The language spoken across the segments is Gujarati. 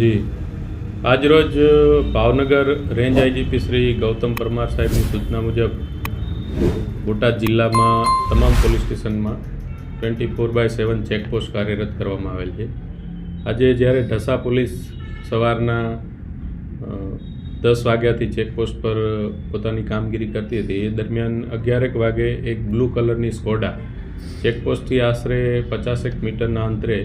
જી. આજરોજ ભાવનગર રેન્જ આઈજીપી શ્રી ગૌતમ પરમાર સાહેબની સૂચના મુજબ બોટાદ જિલ્લામાં તમામ પોલીસ સ્ટેશનમાં twenty four by seven checkpost કાર્યરત કરવામાં આવેલ છે. આજે જ્યારે ઢસા પોલીસ સવારના દસ વાગ્યાથી ચેકપોસ્ટ પર પોતાની કામગીરી કરતી હતી, એ દરમિયાન અગિયારેક વાગે એક બ્લુ કલરની સ્કોડા ચેકપોસ્ટથી આશરે પચાસેક મીટરના અંતરે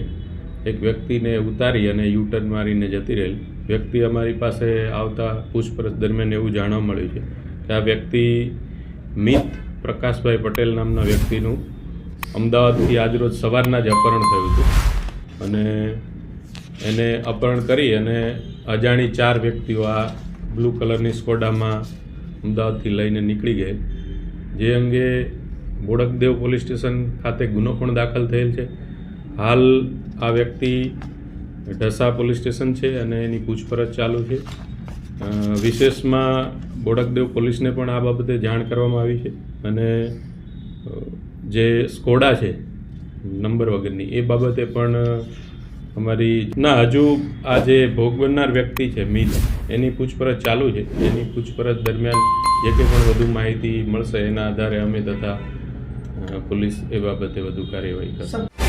એક વ્યક્તિને ઉતારી અને યુટર્ન મારીને જતી રહેલ. વ્યક્તિ અમારી પાસે આવતા પૂછપરછ દરમિયાન એવું જાણવા મળ્યું છે કે આ વ્યક્તિ મિત પ્રકાશભાઈ પટેલ નામના વ્યક્તિનું અમદાવાદથી આજરોજ સવારના જ અપહરણ થયું હતું. અને એને અપહરણ કરી અને અજાણી ચાર વ્યક્તિઓ આ બ્લુ કલરની સ્કોડામાં અમદાવાદથી લઈને નીકળી ગઈ. જે અંગે બોડકદેવ પોલીસ સ્ટેશન ખાતે ગુનો પણ દાખલ થયેલ છે. હાલ આ વ્યક્તિ ઢસા પોલીસ સ્ટેશન છે અને એની પૂછપરછ ચાલુ છે. વિશેષમાં બોડકદેવ પોલીસને પણ આ બાબતે જાણ કરવામાં આવી છે અને જે સ્કોડા છે નંબર વગરની, એ બાબતે પણ અમારી, ના, હજુ આ જે ભોગ બનનાર વ્યક્તિ છે મિત એની પૂછપરછ ચાલુ છે. એની પૂછપરછ દરમિયાન જે કંઈ પણ વધુ માહિતી મળશે એના આધારે અમે તથા પોલીસ એ બાબતે વધુ કાર્યવાહી કરશે.